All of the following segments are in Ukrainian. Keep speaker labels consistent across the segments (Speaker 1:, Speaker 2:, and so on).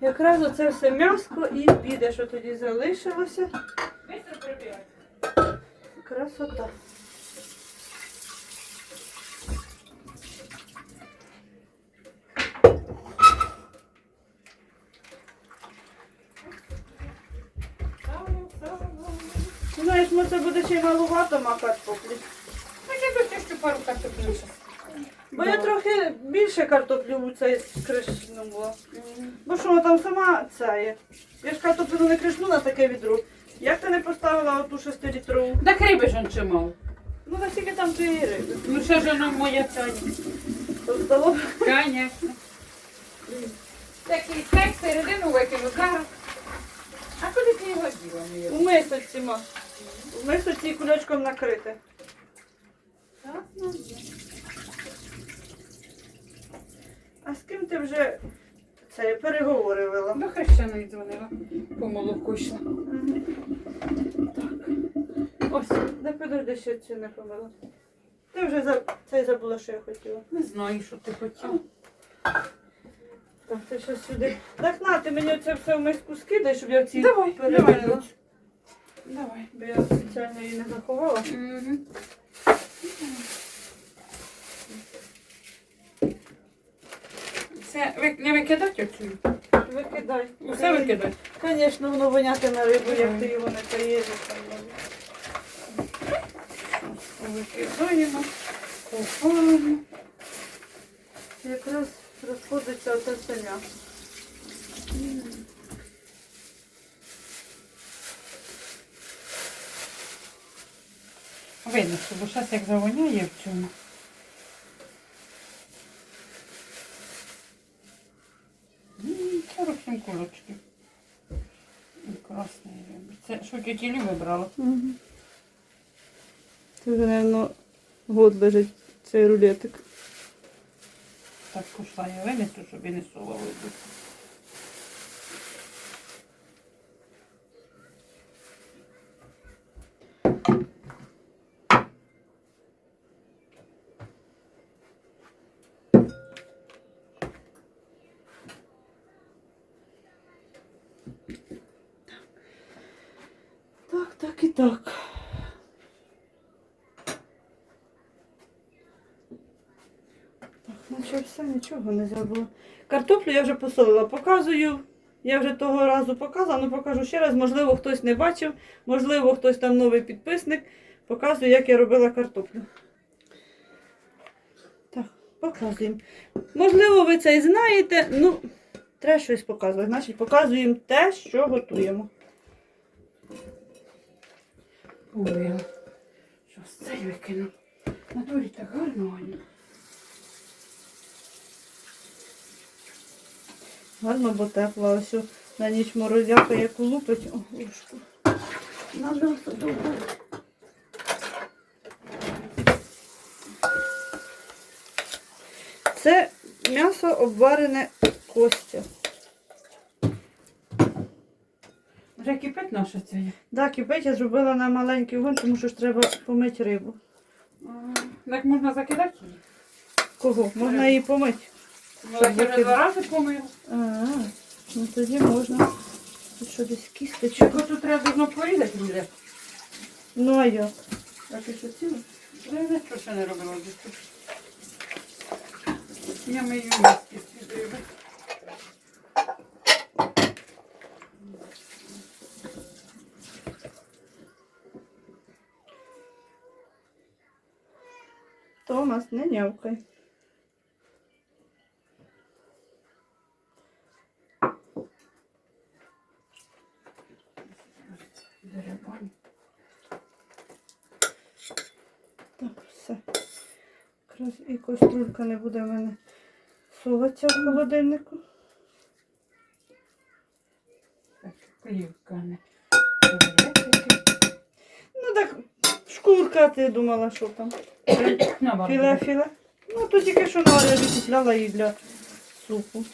Speaker 1: Якраз оце все м'яско і піде, що тоді залишилося. Красота. Знаєш, може це буде ще й малувато макати поплі.
Speaker 2: Так я тут ще пару картоплю ще.
Speaker 1: Бо я трохи більше картоплю у цей кришнула. Бо що вона там сама є. Я ж картоплю не кришнула таке відро. Як ти не поставила оту шестилітрову?
Speaker 2: Так риби ж он чимав.
Speaker 1: Ну наскільки там тієї риби?
Speaker 2: Ну ще ж воно моя Таня.
Speaker 1: То здало.
Speaker 2: Конечно. Такий стек середину викину зараз. А куди ти його діла? моя?
Speaker 1: У мисочці ма. У мисочці кульочком накрите.
Speaker 2: Так, ну,
Speaker 1: А з ким ти вже це переговори вела?
Speaker 2: До хрещеної дзвонила. По молоку йшла.
Speaker 1: Ось, не подожди, ще цю не помила. Ти вже за це забула, що я хотіла.
Speaker 2: Не знаю, що ти хотів.
Speaker 1: Так, ти ще сюди. Так на, ти мені оце все в миску скидай, щоб я в цій
Speaker 2: Давай, давай, Люць. Давай.
Speaker 1: Бо я спеціально її не заховала.
Speaker 2: Мгм. Ви- не викидати оцю?
Speaker 1: Викидай.
Speaker 2: Усе викидати?
Speaker 1: Звісно, воно вонятиме рибу, як ти його не поїдеш.
Speaker 2: Викидаємо. Купаємо.
Speaker 1: Якраз розходиться оце все.
Speaker 2: Видно, що бо зараз як завоняє в цьому. М, 47 кулочків. І Красний риби. Це що тіті Лі вибрала?
Speaker 1: Угу. Це вже, мабуть, год лежить цей рулетик.
Speaker 2: Так пішла я винесу, щоб і не совали.
Speaker 1: Так, так наче все, нічого не забула. Картоплю я вже посолила, показую. Я вже того разу показала, але покажу ще раз. Можливо, хтось не бачив, можливо, хтось там новий підписник. Показую, як я робила картоплю. Так, показуємо. Можливо, ви це і знаєте. Ну, треба щось показувати. Значить, показуємо те, що готуємо.
Speaker 2: Ой, що з цей викину. На дворі так гарно.
Speaker 1: Гарно, бо тепло. Ось на ніч морозяка, яку лупить. О, ложку. Надо добре. Це м'ясо обварене костя.
Speaker 2: Вже кипить наша ця.
Speaker 1: Да, кипить, я зробила на маленький вогонь, тому що ж треба помити рибу.
Speaker 2: А, Так можна закидати її?
Speaker 1: Кого? Можна її помити.
Speaker 2: Ну, так я вже два рази помила.
Speaker 1: А, ну тоді можна. Тут що десь кісточок.
Speaker 2: Чого тут треба давно порізати буде?
Speaker 1: Ну а як? А ти що ціла?
Speaker 2: Я нічого ще не робила. Я мию миски
Speaker 1: Томас, не нявкай. Так, все. Якраз і каструлька не буде в мене суватися в холодильнику. Шкурка, ти думала, що там. Філе, філе. Ну, то тільки що на я купляла її для супу.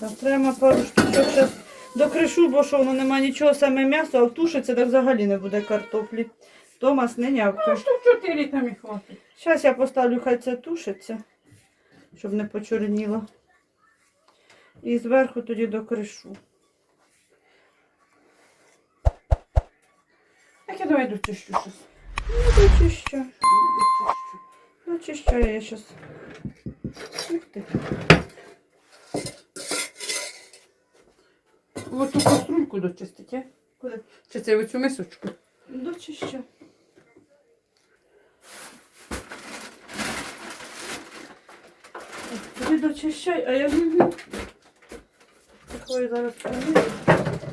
Speaker 1: Так, треба пару штучок зараз докришу, бо що воно нема нічого, саме м'ясо, а втушиться, так взагалі не буде картоплі. Томас не нявка.
Speaker 2: Ну, штук чотири там і хватить.
Speaker 1: Зараз я поставлю, хай це тушиться, щоб не почорніло. І зверху тоді докришу.
Speaker 2: Давай дочищу щось.
Speaker 1: Ну, дочищу.
Speaker 2: Дочищу.
Speaker 1: Дочищаю я зараз. Ух ти.
Speaker 2: Ось ту каструльку дочистить, а?
Speaker 1: Куди?
Speaker 2: Чи це оцю мисочку?
Speaker 1: Дочищу. Тоді дочищай, а я такою зараз помию.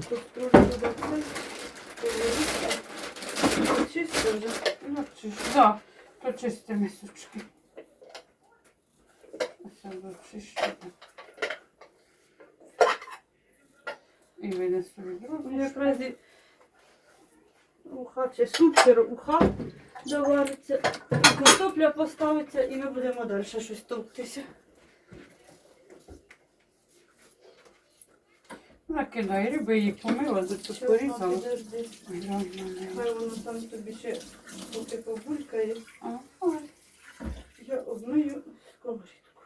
Speaker 1: Тут трошки до це. Дочистю вже.
Speaker 2: Ну, чищу. Да, то чисті мисочки. Ось я. І винесу відро.
Speaker 1: Ну, Якраз і уха чи суп, чи уха довариться, картопля поставиться, і ми будемо далі щось товктися.
Speaker 2: Накидай риби, її помила, тут порізала.
Speaker 1: Хай воно там тобі ще поки побулькає. Я обмию сковорідку.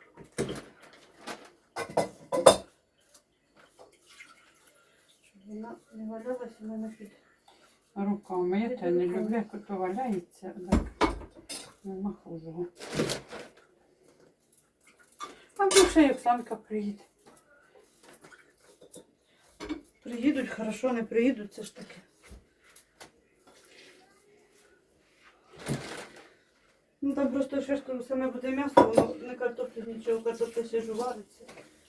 Speaker 1: Щоб вона не валялася в мене під.
Speaker 2: Руками. Я те не люблю, як ото валяється. Так. Нема хуже. А більше як Оксанка приїде.
Speaker 1: Приїдуть, хорошо, не приїдуть, це ж таке. Ну там просто ще ж саме буде м'ясо, воно не картоплю, нічого, картопля ще ж вариться.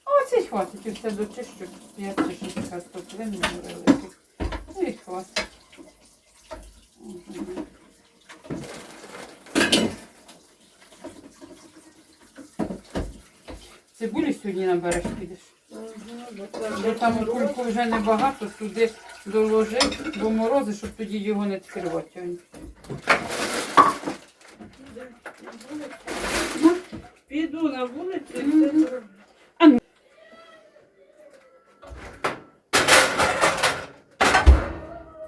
Speaker 2: Оце й хватить, все дочищу. Я ж така стоплина велика. Ну і хватить. Цибулі сьогодні набереш підеш. Бо там кульку вже небагато, туди доложи, бо морози, щоб тоді його не відкривати.
Speaker 1: Піду на вулицю і все зроблю.
Speaker 2: Ну.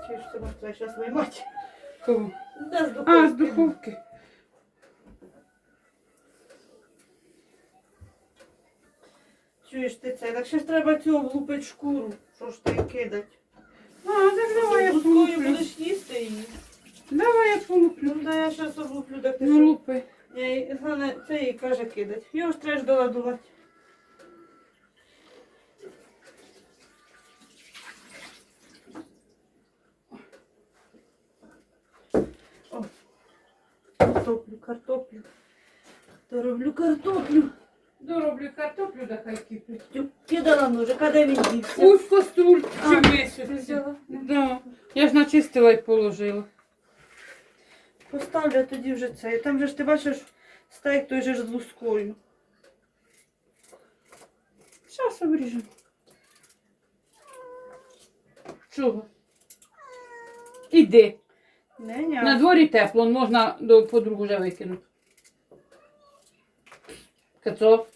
Speaker 1: Чи ж це можна зараз виймати?
Speaker 2: Кого?
Speaker 1: Да, з духовки.
Speaker 2: А, з духовки.
Speaker 1: Чуєш ти це? Так ще ж треба цю влупити шкуру. Що ж ти кидать?
Speaker 2: А, так давай я полуплю.
Speaker 1: будеш їсти її.
Speaker 2: Давай я полуплю.
Speaker 1: Ну да я зараз облуплю, так ти
Speaker 2: Ну,
Speaker 1: що?
Speaker 2: лупи.
Speaker 1: Я їй, головне, це їй каже кидать. Його ж треба ж доладувати. О, картоплю, картоплю. Дороблю картоплю.
Speaker 2: Дороблю картоплю, да хай кипить.
Speaker 1: Тю, Кидала ножик, а де він дівся?
Speaker 2: В каструль чи
Speaker 1: взяла?
Speaker 2: Да. Я ж начистила і положила.
Speaker 1: Поставлю а тоді вже це. Там же ж ти бачиш стейк той же ж з лускою.
Speaker 2: Зараз обріжемо. Чого? Іди.
Speaker 1: Не,
Speaker 2: На дворі тепло, можна до подругу вже викинути. Кацов.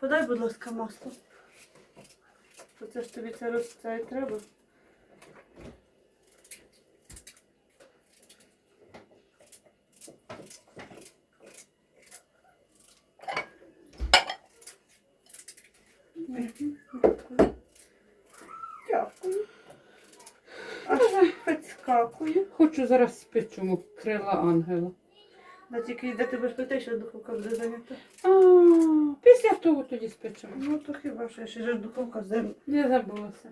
Speaker 1: Подай, будь ласка, масло. Оце це ж тобі це це треба.
Speaker 2: Зараз спечу крила ангела.
Speaker 1: Да тільки йде тебе ж що духовка буде зайнята.
Speaker 2: А, після того тоді спечемо.
Speaker 1: Ну то хіба що ще ж духовка зайнята.
Speaker 2: Я забулася.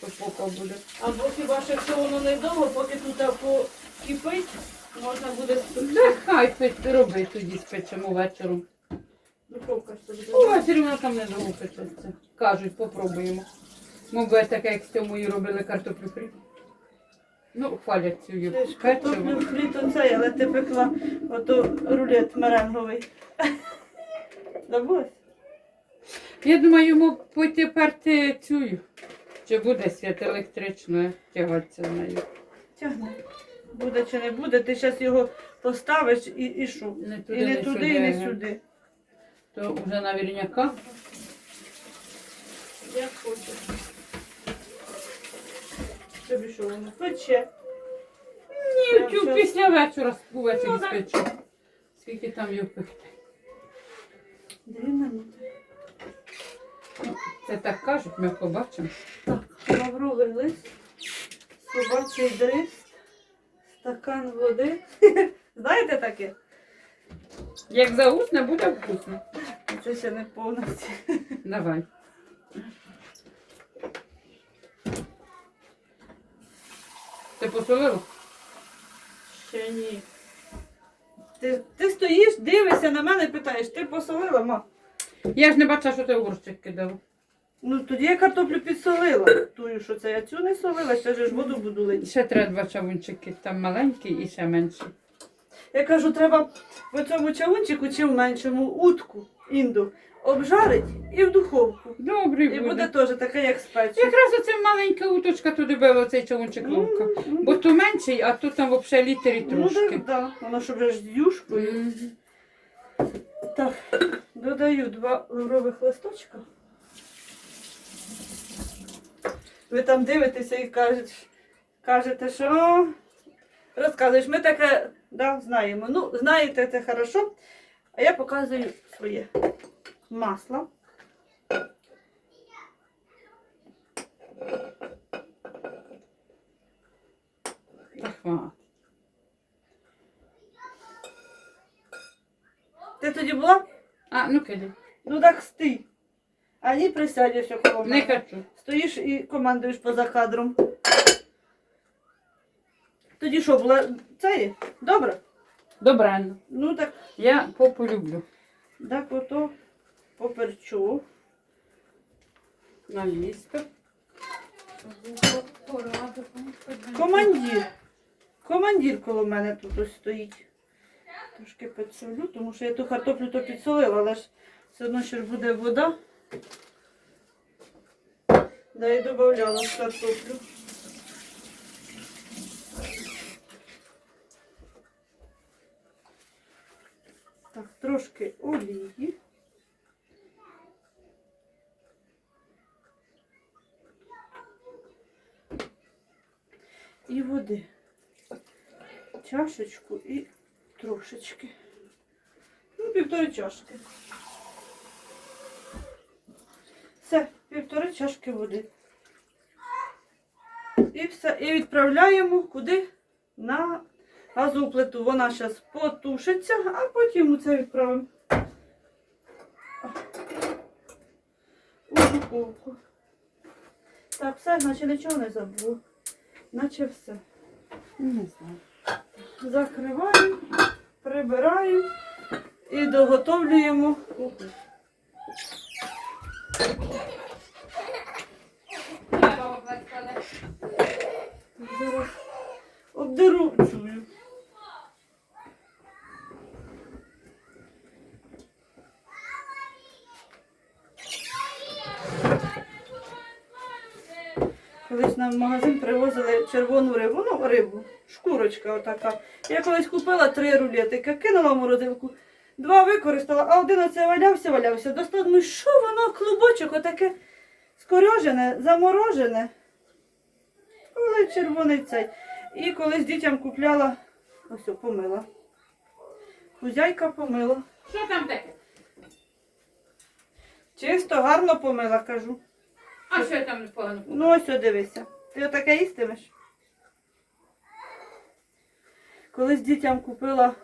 Speaker 2: Що поки буде.
Speaker 1: Або хіба що якщо воно не довго, поки тут покипить, можна буде спекти.
Speaker 2: Да, хай пить, роби тоді спечемо вечором.
Speaker 1: Духовка ж тобі.
Speaker 2: Увечері вона там не печеться. Кажуть, попробуємо. Мабуть, таке, як з цьому і робили картоплю фрі. Ну, хвалять цю
Speaker 1: картоплю фрі то цей, але ти пекла ото рулет меренговий. Забулась?
Speaker 2: Я думаю, йому потепер ти цю. Чи буде світ електричною тягатися з нею.
Speaker 1: Тягни. Буде чи не буде, ти зараз його поставиш і, і що?
Speaker 2: Не туди,
Speaker 1: І не
Speaker 2: не
Speaker 1: туди, і не
Speaker 2: сюди.
Speaker 1: сюди.
Speaker 2: То вже наверняка.
Speaker 1: Як хочеш. Тобі що воно пече?
Speaker 2: Ні,
Speaker 1: Прям щас.
Speaker 2: після вечора увечері
Speaker 1: Ну, так.
Speaker 2: спечу. Скільки там його пекти.
Speaker 1: Дві минути.
Speaker 2: Це так кажуть, ми побачимо.
Speaker 1: Так, лавровий лист, собачий дріст, стакан води. Знаєте таке?
Speaker 2: Як заусне, буде вкусно.
Speaker 1: Це ще не повністю.
Speaker 2: Давай. Ти посолила?
Speaker 1: Ще ні. Ти, ти стоїш, дивишся на мене, і питаєш, ти посолила, ма?
Speaker 2: Я ж не бачила, що ти в горщик кидала.
Speaker 1: Ну тоді я картоплю підсолила. Тую, що це я цю не солила, ще ж воду буду лити.
Speaker 2: Ще треба два чавунчики, там маленький і ще менший.
Speaker 1: Я кажу, треба в цьому чавунчику чи в меншому утку інду обжарить і в духовку.
Speaker 2: Добрий
Speaker 1: І
Speaker 2: буде.
Speaker 1: буде теж таке, як спече.
Speaker 2: Якраз оце маленька уточка туди била цей чавунчик ловка.
Speaker 1: М,
Speaker 2: Бо то менший, а тут там взагалі літер і
Speaker 1: Ну
Speaker 2: трошки.
Speaker 1: так, да. воно ж вже ж з юшкою.
Speaker 2: Мгм.
Speaker 1: Так, додаю два лаврових листочка. Ви там дивитеся і кажете, кажете, що розказуєш, ми таке да, знаємо. Ну, знаєте це хорошо. А я показую своє масло.
Speaker 2: Та хват.
Speaker 1: Ти тоді була?
Speaker 2: А, ну кидай.
Speaker 1: Ну так стій. А ні, присядь все коло
Speaker 2: Не
Speaker 1: мене.
Speaker 2: хочу.
Speaker 1: Стоїш і командуєш поза кадром. Тоді що, була це? є? Добре?
Speaker 2: Добре.
Speaker 1: Ну так,
Speaker 2: Я попу люблю.
Speaker 1: так ото Поперчу.
Speaker 2: На місто.
Speaker 1: Командир. Командир коло мене тут ось стоїть. Трошки підсолю, тому що я ту картоплю то підсолила, але ж все одно ще ж буде вода. Да, і додавала картоплю. Так, трошки олії. І води. Чашечку і трошечки. Ну, півтори чашки. Все, півтори чашки води. І все. І відправляємо куди? На газову плиту. Вона зараз потушиться, а потім це відправимо. У духовку. Так, все, наче нічого не забула. Наче все.
Speaker 2: Не знаю.
Speaker 1: Закриваємо, прибираємо і доготовлюємо. Зараз обдеру чую. Колись нам в магазин привозили червону рибу, ну рибу, шкурочка отака. Я колись купила три рулетика, кинула в морозилку, два використала, а один оце валявся, валявся. Достав, ну що воно, клубочок, отаке скорьожене, заморожене. Але червоний цей. І колись дітям купляла, ось помила. Хузяйка помила.
Speaker 2: Що там таке?
Speaker 1: Чисто, гарно помила, кажу.
Speaker 2: А що я там непогано?
Speaker 1: Ну ось о, дивися. Ти отаке їстимеш? Колись дітям купила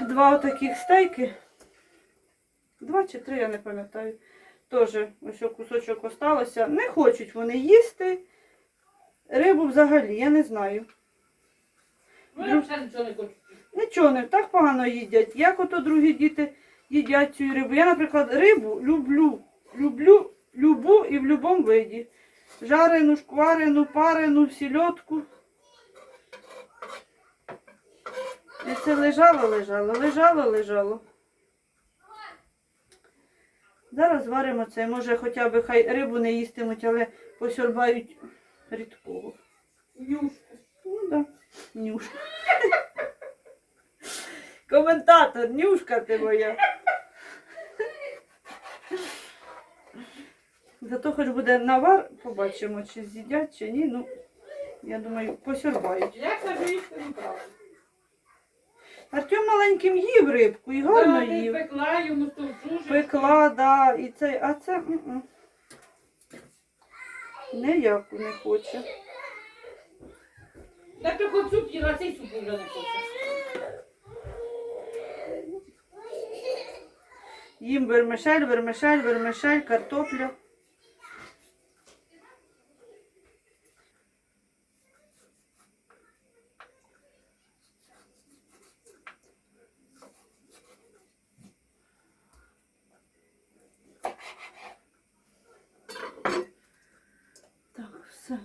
Speaker 1: два отаких стейки. Два чи три, я не пам'ятаю. Теж ось кусочок осталося. Не хочуть вони їсти. Рибу взагалі, я не знаю.
Speaker 2: Ну, я вже нічого не хочу.
Speaker 1: Нічого не так погано їдять. Як ото другі діти їдять цю рибу. Я, наприклад, рибу люблю. Люблю любу і в будь-якому виді. Жарену, шкварену, парену, сільотку. І це лежало, лежало, лежало, лежало. Зараз варимо це. Може хоча б хай рибу не їстимуть, але посьорбають рідкого.
Speaker 2: Юшка.
Speaker 1: Ну да, нюшка. Коментатор, нюшка ти моя. Зато хоч буде навар, побачимо, чи з'їдять, чи ні. Ну, я думаю, посьорбають.
Speaker 2: Я кажу, їсти не.
Speaker 1: Артем маленьким їв рибку і гарно
Speaker 2: Да, ти
Speaker 1: їв.
Speaker 2: пекла йому жужу.
Speaker 1: Пекла, да, і цей, а це м-м. ніяку не хоче.
Speaker 2: Да ти хоч суп їла, цей суп вже не хоче.
Speaker 1: Їм вермишель, вермишель, вермишель, картопля. Так, все.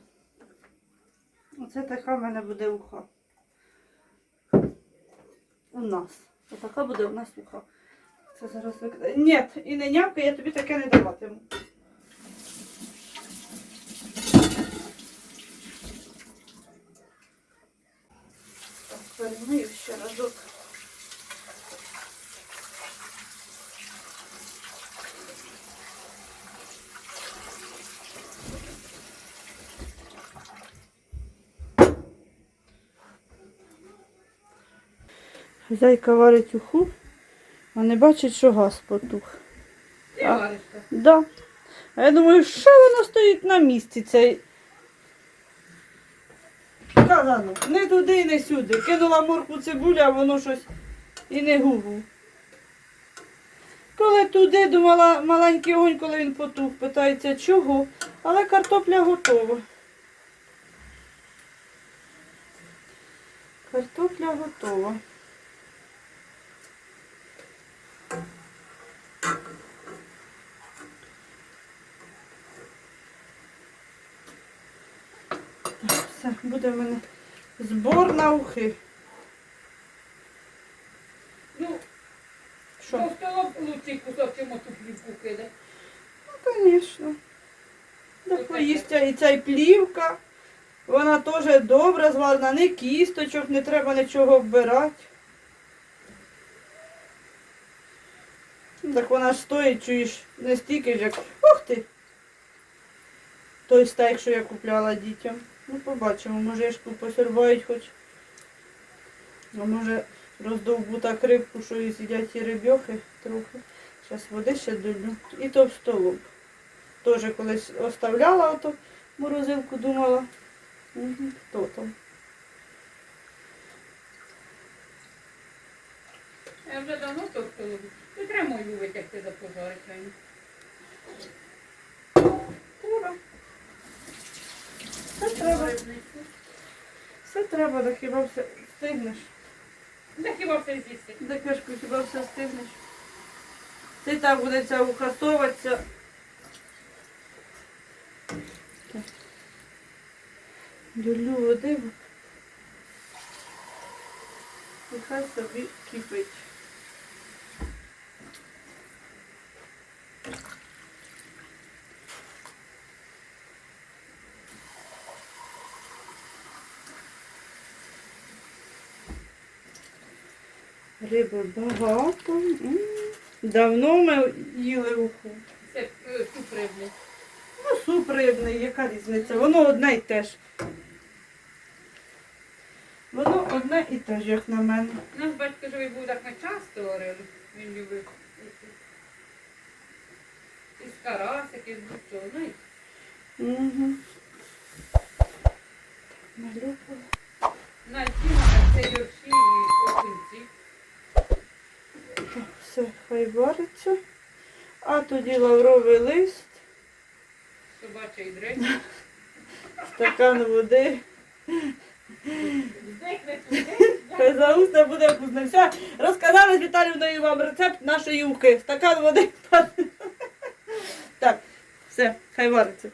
Speaker 1: Оце така в мене буде уха. У нас. Отака буде у нас уха. Це зараз. Ні, і не нявка, я тобі таке не даватиму. Так, перемию ще разок. Хазяйка варить уху, а не бачить, що газ потух.
Speaker 2: Ти
Speaker 1: А.
Speaker 2: вариш так.
Speaker 1: Да. А я думаю, що воно стоїть на місці цей. Казано, не туди і не сюди. Кинула морку цибулю, а воно щось і не гугу. Коли туди думала маленький огонь, коли він потух, питається чого, але картопля готова. Картопля готова. Так, все, буде в мене збор на ухи.
Speaker 2: Ну,
Speaker 1: Що?
Speaker 2: то столом лучший кусок, чим оту плівку киде.
Speaker 1: Ну, звісно. Да, поїсться і ця й плівка. Вона теж добра зварена, не кісточок, не треба нічого вбирати. Ну, Так вона ж стоїть, чуєш, не стільки ж як. Ух ти! Той стейк, що я купляла дітям. Ну, побачимо, може ж посербають хоч. А може роздовбу так рибку, що і з'їдять і рибьохи трохи. Зараз води ще долю. І то в столу. Теж колись оставляла ото морозилку, думала. Угу, хто там?
Speaker 2: Я вже давно то столу. Ти треба мою витягти за
Speaker 1: Все треба. Все треба, да хіба все встигнеш.
Speaker 2: Да хіба все з'їсти?
Speaker 1: Да кашку, хіба все встигнеш. Ти так буде ця ухасовуватися. Долю води. І хай собі кипить. Риби багато. М. Давно ми їли уху.
Speaker 2: Це е, суп рибний.
Speaker 1: Ну, суп рибний, яка різниця? Воно одне й те ж. Воно одне і те ж, як на мене.
Speaker 2: Наш батько живий був так не часто варили. Він любив. Із карасики, з будь-чого. Ну, і
Speaker 1: Угу. Малюкала.
Speaker 2: на ціна це йорші і окунці.
Speaker 1: Так, все, хай вариться. А тоді лавровий лист,
Speaker 2: Собачий дрень.
Speaker 1: стакан води. Хай за уста буде вкусно. Все, розказали з Віталівною вам рецепт нашої ухи. Стакан води. Так, все, хай вариться.